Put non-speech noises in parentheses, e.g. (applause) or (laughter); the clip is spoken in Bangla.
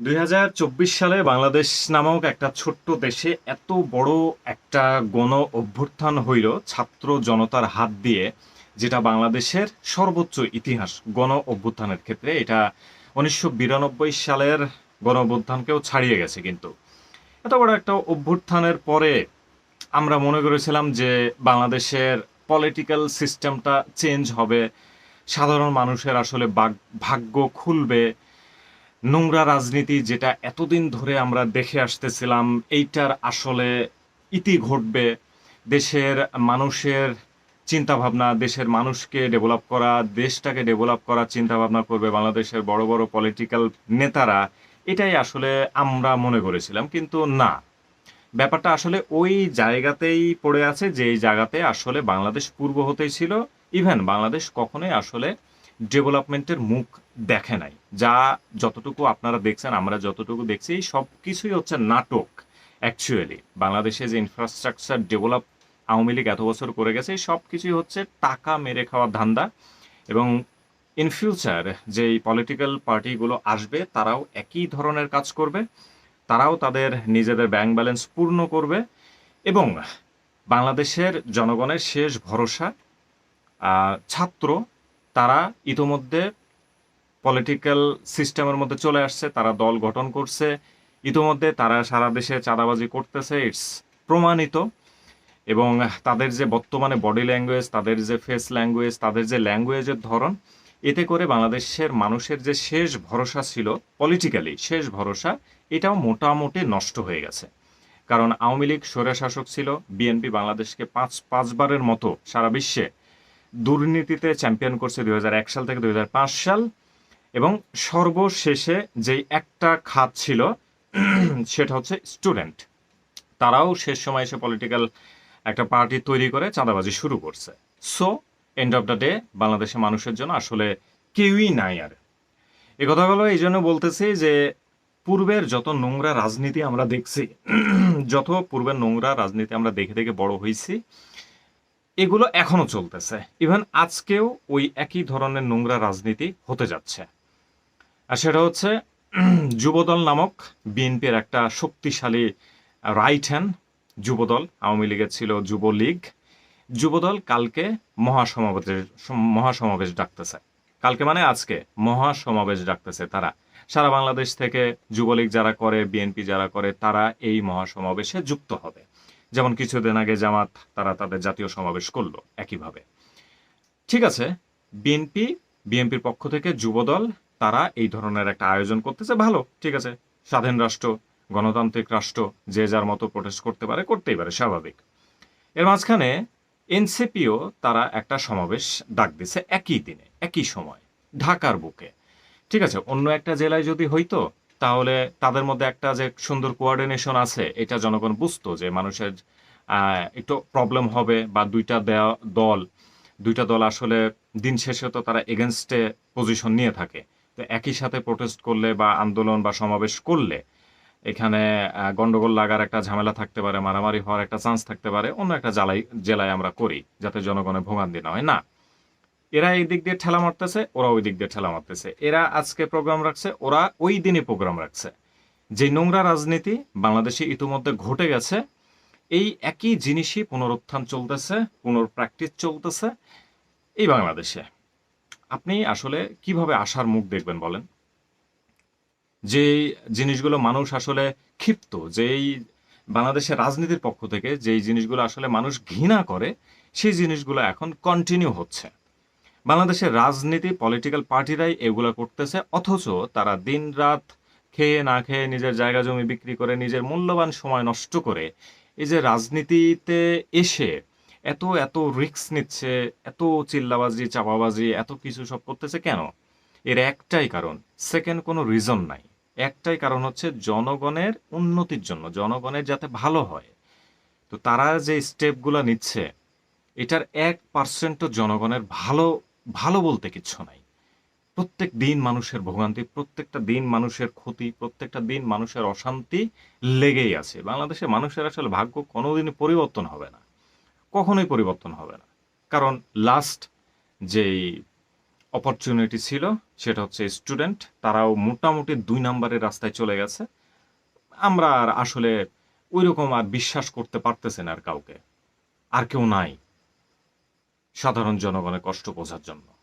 দুই হাজার চব্বিশ সালে বাংলাদেশ নামক একটা ছোট্ট দেশে এত বড় একটা গণ অভ্যুত্থান হইল ছাত্র জনতার হাত দিয়ে, যেটা বাংলাদেশের সর্বোচ্চ ইতিহাস গণ অভ্যুত্থানের ক্ষেত্রে। এটা উনিশশো বিরানব্বই সালের গণ অভ্যুত্থানকেও ছাড়িয়ে গেছে কিন্তু। এত বড় একটা অভ্যুত্থানের পরে আমরা মনে করেছিলাম যে বাংলাদেশের পলিটিক্যাল সিস্টেমটা চেঞ্জ হবে। সাধারণ মানুষের আসলে ভাগ্য খুলবে। নোংরা রাজনীতি যেটা এতদিন ধরে আমরা দেখে আসতেছিলাম, এইটার আসলে ইতি ঘটবে। দেশের মানুষের চিন্তা ভাবনা দেশের মানুষকে ডেভেলপ করা, দেশটাকে ডেভেলপ করার চিন্তা ভাবনা করবে বাংলাদেশের বড় বড় পলিটিক্যাল নেতারা, এটাই আসলে আমরা মনে করেছিলাম। কিন্তু না, ব্যাপারটা আসলে ওই জায়গাতেই পড়ে আছে যে জায়গাতে আসলে বাংলাদেশ পূর্ব হতেই ছিল। ইভেন বাংলাদেশ কখনোই আসলে ডেভেলপমেন্টের মুখ দেখে নাই। যা যতটুকু আপনারা দেখছেন, আমরা যতটুকু দেখছি সব কিছুই হচ্ছে নাটক অ্যাকচুয়ালি বাংলাদেশে যে ইনফ্রাস্ট্রাকচার ডেভেলপ আওয়ামী লীগ এত বছর করে গেছে সব কিছুই হচ্ছে টাকা মেরে খাওয়ার ধান্দা। এবং ইন ফিউচার যেই পলিটিক্যাল পার্টিগুলো আসবে, তারাও একই ধরনের কাজ করবে। তারাও তাদের নিজেদের ব্যাংক ব্যালেন্স পূর্ণ করবে। এবং বাংলাদেশের জনগণের শেষ ভরসা ছাত্র তারা ইতোমধ্যে পলিটিক্যাল সিস্টেমের মধ্যে চলে আসছে, তারা দল গঠন করছে, ইতোমধ্যে তারা সারা দেশে চাঁদাবাজি করতেছে ইটস প্রমাণিত। এবং তাদের যে বর্তমানে বডি ল্যাঙ্গুয়েজ তাদের যে ফেস ল্যাঙ্গুয়েজ তাদের যে ল্যাঙ্গুয়েজের ধরন, এতে করে বাংলাদেশের মানুষের যে শেষ ভরসা ছিল পলিটিক্যালি শেষ ভরসা, এটাও মোটামুটি নষ্ট হয়ে গেছে। কারণ আওয়ামী লীগ স্বৈরশাসক ছিল বিএনপি বাংলাদেশকে পাঁচ, পাঁচবারের মতো সারা বিশ্বে দুর্নীতিতে চ্যাম্পিয়ন করছে দুই হাজার এক সাল থেকে দুই হাজার পাঁচ সাল এবং সর্বশেষে যেই একটা খাত ছিল, (clears throat) সেটা হচ্ছে স্টুডেন্ট। তারাও শেষ সময় এসে পলিটিক্যাল একটা পার্টি তৈরি করে চাঁদাবাজি শুরু করছে। So end of the day বাংলাদেশের মানুষের জন্য আসলে কেউই নাই আর। এ কথাগুলো এই জন্য বলতেছি যে পূর্বের যত নোংরা রাজনীতি আমরা দেখছি, (clears throat) যত পূর্বের নোংরা রাজনীতি আমরা দেখে দেখে বড় হয়েছি এগুলো এখনও চলতেছে। ইভেন আজকেও ওই একই ধরনের নোংরা রাজনীতি হতে যাচ্ছে। আর সেটা হচ্ছে, (clears throat) যুবদল নামক বিএনপির একটা শক্তিশালী রাইট হ্যান্ড যুবদল, আওয়ামী লীগের ছিল যুবলীগ। যুবদল কালকে মহাসমাবেশের, মহাসমাবেশ ডাকতেছে। কালকে মানে আজকে মহাসমাবেশ ডাকতেছে তারা। সারা বাংলাদেশ থেকে যুবলীগ যারা করে, বিএনপি যারা করে, তারা এই মহাসমাবেশে যুক্ত হবে। যেমন কিছুদিন আগে জামাত, তারা তাদের জাতীয় সমাবেশ করল একইভাবে। ঠিক আছে, বিএনপি, বিএনপির পক্ষ থেকে যুবদল, তারা এই ধরনের একটা আয়োজন করতেছে, ভালো, ঠিক আছে। স্বাধীন রাষ্ট্র, গণতান্ত্রিক রাষ্ট্র, যে যার মতো প্রোটেস্ট করতে পারে, করতেই পারে, স্বাভাবিক। এর মাঝখানে এনসিপিও তারা একটা সমাবেশ ডাক দিছে একই দিনে, একই সময়, ঢাকার বুকে। ঠিক আছে, অন্য একটা জেলায় যদি হইতো তাহলে তাদের মধ্যে একটা যে সুন্দর কোঅর্ডিনেশন আছে, এটা জনগণ বুঝতো যে মানুষের একটু প্রবলেম হবে বা দুইটা দল দুইটা দল আসলে দিন শেষে তো তারা এগেনস্টে পজিশন নিয়ে থাকে। তো একই সাথে প্রোটেস্ট করলে বা আন্দোলন বা সমাবেশ করলে এখানে গন্ডগোল লাগার একটা ঝামেলা থাকতে পারে, মারামারি হওয়ার একটা চান্স থাকতে পারে, অন্য একটা জেলায় জেলায় আমরা করি, যাতে জনগণের ভোগান্তি না হয়। না এরা এই দিক দিয়ে ঠেলা মারতেছে, ওরা ওই দিক দিয়ে ঠেলা মারতেছে। এরা আজকে প্রোগ্রাম রাখছে, ওরা ওই দিনে প্রোগ্রাম রাখছে। যে নোংরা রাজনীতি বাংলাদেশে ইতিমধ্যে ঘটে গেছে, এই একই জিনিসই পুনরুত্থান চলতেছে পুনর্প্র্যাকটিস চলতেছে এই বাংলাদেশে। আপনি আসলে কীভাবে আশার মুখ দেখবেন বলেন? যে জিনিসগুলো মানুষ আসলে ক্ষিপ্ত যেই বাংলাদেশের রাজনীতির পক্ষ থেকে যেই জিনিসগুলো আসলে মানুষ ঘৃণা করে, সেই জিনিসগুলো এখন কন্টিনিউ হচ্ছে। বাংলাদেশের রাজনীতি পলিটিক্যাল পার্টিরাই এগুলো করতেছে, অথচ তারা দিন রাত খেয়ে না খেয়ে নিজের জায়গা জমি বিক্রি করে, নিজের মূল্যবান সময় নষ্ট করে এই যে রাজনীতিতে এসে এত এত রিস্ক নিচ্ছে, এত চিল্লাবাজি, চাপাবাজি, এত কিছু সব করতেছে কেন? এর একটাই কারণ। সেকেন্ড কোনো রিজন নাই। একটাই কারণ হচ্ছে জনগণের উন্নতির জন্য, জনগণের যাতে ভালো হয়। তো তারা যে স্টেপগুলো নিচ্ছে, এটার এক পার্সেন্টও জনগণের ভালো ভালো বলতে কিচ্ছু নাই। প্রত্যেক দিন মানুষের ভোগান্তি, প্রত্যেকটা দিন মানুষের ক্ষতি, প্রত্যেকটা দিন মানুষের অশান্তি লেগেই আছে। বাংলাদেশের মানুষের আসলে ভাগ্য কোনোদিনই পরিবর্তন হবে না। কখনোই পরিবর্তন হবে না। কারণ লাস্ট যেই অপরচুনিটি ছিল, সেটা হচ্ছে স্টুডেন্ট তারাও মোটামুটি দুই নাম্বারের রাস্তায় চলে গেছে। আমরা আর আসলে ওই রকম আর বিশ্বাস করতে পারতেছে না আর কাউকে। আর কেউ নাই। সাধারণ জনগণের কষ্ট বোঝার জন্য।